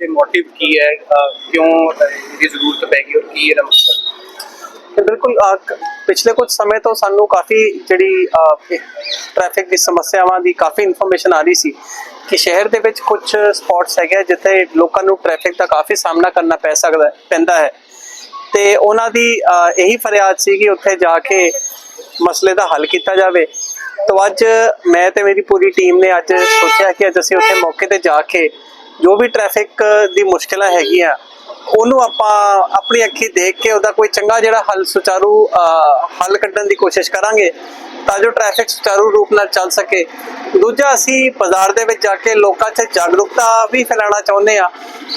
ਤੇ ਮੋਟਿਵ ਕੀ ਹੈ? ਕਿਉਂ ਇਹਦੀ ਜ਼ਰੂਰਤ ਪੈ ਗਈ ਔਰ ਕੀ ਇਹਦਾ ਮਕਸਦ? ਤੇ ਬਿਲਕੁਲ ਅਹ, ਪਿਛਲੇ ਕੁਝ ਸਮੇਂ ਤੋਂ ਸਾਨੂੰ ਕਾਫੀ ਜਿਹੜੀ ਟ੍ਰੈਫਿਕ ਦੀ ਸਮੱਸਿਆਵਾਂ ਦੀ ਕਾਫੀ ਇਨਫੋਰਮੇਸ਼ਨ ਆ ਰਹੀ ਸੀ ਕਿ ਸ਼ਹਿਰ ਦੇ ਵਿੱਚ ਕੁਝ ਸਪੌਟਸ ਹੈਗੇ ਆ ਜਿੱਥੇ ਲੋਕਾਂ ਨੂੰ ਟ੍ਰੈਫਿਕ ਦਾ ਕਾਫੀ ਸਾਹਮਣਾ ਕਰਨਾ ਪੈ ਸਕਦਾ ਹੈ- ਪੈਂਦਾ ਹੈ। ਤੇ ਉਹਨਾਂ ਦੀ ਅਹ, ਇਹੀ ਫਰਿਆਦ ਸੀ ਕਿ ਉੱਥੇ ਜਾ ਕੇ ਮਸਲੇ ਦਾ ਹੱਲ ਕੀਤਾ ਜਾਵੇ। ਤੋਂ ਅੱਜ ਮੈਂ ਤੇ ਮੇਰੀ ਪੂਰੀ ਟੀਮ ਨੇ ਅੱਜ ਸੋਚਿਆ ਕਿ ਅੱਜ ਅਸੀਂ ਉੱਥੇ ਮੌਕੇ ਤੇ ਜਾ ਕੇ ਜੋ ਵੀ ਟ੍ਰੈਫਿਕ ਦੀ ਮੁਸ਼ਕਲਾਂ ਹੈਗੀਆਂ, ਉਹਨੂੰ ਆਪਾਂ ਆਪਣੀ ਅੱਖੀ ਦੇਖ ਕੇ ਉਹਦਾ ਕੋਈ ਚੰਗਾ ਜਿਹੜਾ ਹੱਲ ਸੁਚਾਰੂ ਹੱਲ ਕੱਢਣ ਦੀ ਕੋਸ਼ਿਸ਼ ਕਰਾਂਗੇ, ਤਾਂ ਜੋ ਟ੍ਰੈਫਿਕ ਸੁਚਾਰੂ ਰੂਪ ਨਾਲ ਚੱਲ ਸਕੇ। ਦੂਜਾ, ਅਸੀਂ ਬਾਜ਼ਾਰ ਦੇ ਵਿੱਚ ਜਾ ਕੇ ਲੋਕਾਂ 'ਚ ਜਾਗਰੂਕਤਾ ਵੀ ਫੈਲਾਉਣਾ ਚਾਹੁੰਦੇ ਆ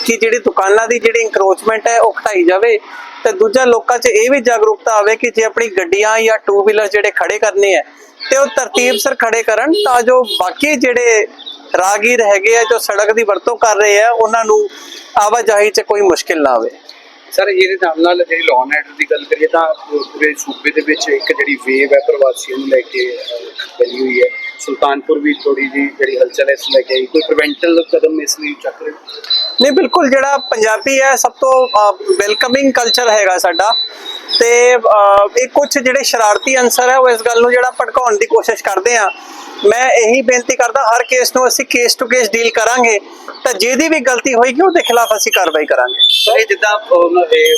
ਕਿ ਜਿਹੜੀ ਦੁਕਾਨਾਂ ਦੀ ਜਿਹੜੀ ਇਨਕਰੋਚਮੈਂਟ ਹੈ, ਉਹ ਘਟਾਈ ਜਾਵੇ। ਤੇ ਦੂਜਾ, ਲੋਕਾਂ 'ਚ ਇਹ ਵੀ ਜਾਗਰੂਕਤਾ ਆਵੇ ਕਿ ਜੇ ਆਪਣੀ ਗੱਡੀਆਂ ਜਾਂ ਟੂ ਵੀਲਰ ਜਿਹੜੇ ਖੜੇ ਕਰਨੇ ਆ ਤੇ ਉਹ ਤਰਤੀਬ ਸਰ ਖੜੇ ਕਰਨ ਤਾਂ ਜੋ ਬਾਕੀ ਜਿਹੜੇ ਰਾਗੀਰ ਹੈਗੇ ਆ ਜੋ ਸੜਕ ਦੀ ਵਰਤੋਂ ਕਰ ਰਹੇ ਆ ਉਹਨਾਂ ਨੂੰ ਆਵਾਜਾਈ 'ਚ ਕੋਈ ਮੁਸ਼ਕਿਲ ਨਾ ਆਵੇ ਸਰ ਇਹਦੇ ਨਾਲ ਨਾਲ ਜਿਹੜੀ ਲਾਅ ਐਂਡ ਦੀ ਗੱਲ ਕਰੀਏ ਤਾਂ ਪੂਰੇ ਸੂਬੇ ਦੇ ਵਿੱਚ ਇੱਕ ਜਿਹੜੀ ਵੇਵ ਹੈ ਪ੍ਰਵਾਸੀਆਂ ਨੂੰ ਲੈ ਕੇ ਬਣੀ ਹੋਈ ਹੈ ਸੁਲਤਾਨਪੁਰ ਵੀ ਥੋੜੀ ਜੀ ਜਿਹੜੀ ਹਲਚਲ ਹੈ ਇਸ ਲੈ ਕੇ। ਕੋਈ ਪ੍ਰੀਵੈਂਟਲ ਕਦਮ ਇਸ ਲਈ ਚੱਕ ਰਹੇ? ਨਹੀਂ ਬਿਲਕੁਲ ਜਿਹੜਾ ਪੰਜਾਬੀ ਹੈ ਸਭ ਤੋਂ ਵੈਲਕਮਿੰਗ ਕਲਚਰ ਹੈਗਾ ਸਾਡਾ ਤੇ ਇਹ ਕੁਝ ਜਿਹੜੇ ਸ਼ਰਾਰਤੀ ਅੰਸਰ ਹੈ ਉਹ ਇਸ ਗੱਲ ਨੂੰ ਜਿਹੜਾ ਭੜਕਾਉਣ ਦੀ ਕੋਸ਼ਿਸ਼ ਕਰਦੇ ਆ। ਮੈਂ ਇਹੀ ਬੇਨਤੀ ਕਰਦਾ ਹਰ ਕੇਸ ਨੂੰ ਅਸੀਂ ਕੇਸ ਟੂ ਕੇਸ ਡੀਲ ਕਰਾਂਗੇ। ਤਾਂ ਜਿਹਦੀ ਵੀ ਗਲਤੀ ਹੋਏਗੀ ਉਹਦੇ ਖਿਲਾਫ ਅਸੀਂ ਕਾਰਵਾਈ ਕਰਾਂਗੇ। ਸਰ ਇਹ ਜਿੱਦਾਂ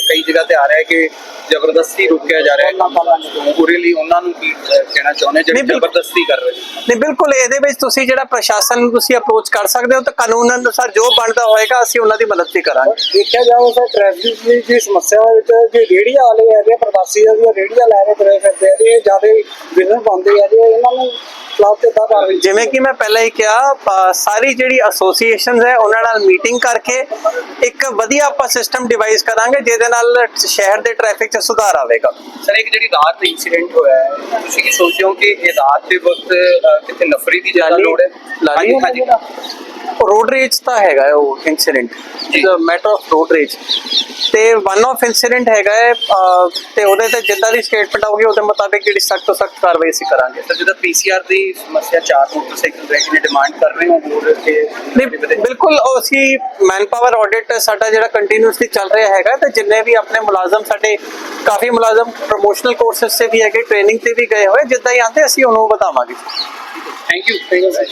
ਕਈ ਜਗ੍ਹਾ ਤੇ ਆ ਰਿਹਾ ਹੈ ਕਿ ਜ਼ਬਰਦਸਤੀ ਰੁਕਿਆ ਜਾ ਰਿਹਾ ਹੈ। ਪੂਰੇ ਲਈ ਉਹਨਾਂ ਨੂੰ ਕੀ ਕਹਿਣਾ ਚਾਹੁੰਦੇ ਜਿਹੜੇ। ਜ਼ਬਰਦਸਤੀ ਕਰ ਰਹੇ ਨੇ? ਨਹੀਂ ਬਿਲਕੁਲ ਇਹਦੇ ਵਿੱਚ ਤੁਸੀਂ ਜਿਹੜਾ ਪ੍ਰਸ਼ਾਸਨ ਨੂੰ ਤੁਸੀਂ ਅਪਰੋਚ ਕਰ ਸਕਦੇ ਹੋ ਤਾਂ ਕਾਨੂੰਨ ਅਨੁਸਾਰ ਜੋ ਬਣਦਾ ਹੋਏਗਾ ਅਸੀਂ ਉਹਨਾਂ ਦੀ ਮਦਦ ਵੀ ਕਰਾਂਗੇ। ਦੇਖਿਆ ਜਾਵੇ ਤਾਂ ਟ੍ਰੈਫਿਕ ਦੀ ਸਮੱਸਿਆ ਵਿੱਚ ਜੇ ਰੇੜੀਆਂ ਵਾਲੇ ਹੈਗੇ ਪ੍ਰਵਾਸੀ ਦੀਆਂ ਰੇੜੀਆਂ ਲੈ ਕੇ ਤੁਰੇ ਫਿਰਦੇ ਆ ਇਹ ਜ਼ਿਆਦਾ ਬਿਜ਼ਨਸ ਪਾਉਂਦੇ ਆ ਜੇ ਇਹਨਾਂ ਨੂੰ ਖਿਲਾਫ ਕਿੱਦਾਂ ਕਾਰਵਾਈ ਜਿਵੇਂ ਕਿ ਮੈਂ ਪਹਿਲਾਂ ਹੀ ਕਿਹਾ ਸਾਰੀ ਜਿਹੜੀ ਐਸੋਸੀਏਸ਼ਨਸ ਹੈ ਉਹਨਾਂ ਨਾਲ ਮੀਟਿੰਗ ਕਰਕੇ ਇੱਕ ਵਧੀਆ ਆਪਾਂ ਸਿਸਟਮ ਡਿਵਾਈਸ ਕਰਾਂਗੇ ਜਿਹਦੇ ਨਾਲ ਸ਼ਹਿਰ ਦੇ ਟ੍ਰੈਫਿਕ 'ਚ ਸੁਧਾਰ ਆਵੇਗਾ। ਸਰ ਇੱਕ ਜਿਹੜੀ ਰਾਤ ਇਨਸੀਡੈਂਟ ਹੋਇਆ ਹੈ ਤੁਸੀਂ ਕੀ ਸੋਚਦੇ ਹੋ ਕਿ ਇਹ ਰਾਤ ਦੇ ਵਕਤ ਕਿਤੇ ਨਫਰੀ ਦੀ ਜ਼ਿਆਦਾ ਲੋੜ ਹੈ? ਲਾਲੀ ਹਾਂਜੀ ਹਾਂਜੀ। ਰੋਡ ਰੇਜ ਤਾਂ ਹੈਗਾ ਹੈ ਉਹ incident. Matter of road rage ਤੇ ਵਨ ਆਫ ਇਨਸੀਡੈਂਟ ਹੈਗਾ ਹੈ ਤੇ ਉਹਦੇ ਤੇ ਜਿੱਦਾਂ ਦੀ ਸਟੇਟਮੈਂਟ ਆਊਗੀ ਉਹਦੇ ਮੁਤਾਬਿਕ ਜਿਹੜੀ ਸਖਤ ਤੋਂ ਸਖਤ ਕਾਰਵਾਈ ਅਸੀਂ ਕਰਾਂਗੇ। ਸਰ ਜਿਹਦਾ ਪੀਸੀਆਰ ਦੀ ਸਮੱਸਿਆ ਚਾਰ ਮੋਟਰਸਾਈਕਲ ਰੈਕ ਦੀ ਡਿਮਾਂਡ ਕਰ ਰਹੇ ਹੋ ਹੋਰ ਕਿ ਨਹੀਂ ਬਿਲਕੁਲ ਉਹ ਅਸੀਂ ਮੈਨ ਪਾਵਰ ਆਡਿਟ ਸਾਡਾ ਜਿਹੜਾ ਕੰਟੀਨਿਊਸਲੀ ਚੱਲ ਰਿਹਾ ਹੈਗਾ ਤੇ ਜਿੰਨੇ ਵੀ ਆਪਣੇ ਮੁਲਾਜ਼ਮ ਸਾਡੇ ਕਾਫੀ ਮੁਲਾਜ਼ਮ ਪ੍ਰੋਮੋਸ਼ਨਲ ਕੋਰਸਸ ਤੇ ਵੀ ਹੈਗੇ ਟ੍ਰੇਨਿੰਗ ਤੇ ਵੀ ਗਏ ਹੋਏ ਜਿੱਦਾਂ ਹੀ ਆਂਦੇ ਅਸੀਂ ਉਹਨੂੰ ਬਤਾਵਾਂਗੇ thank you thank you sir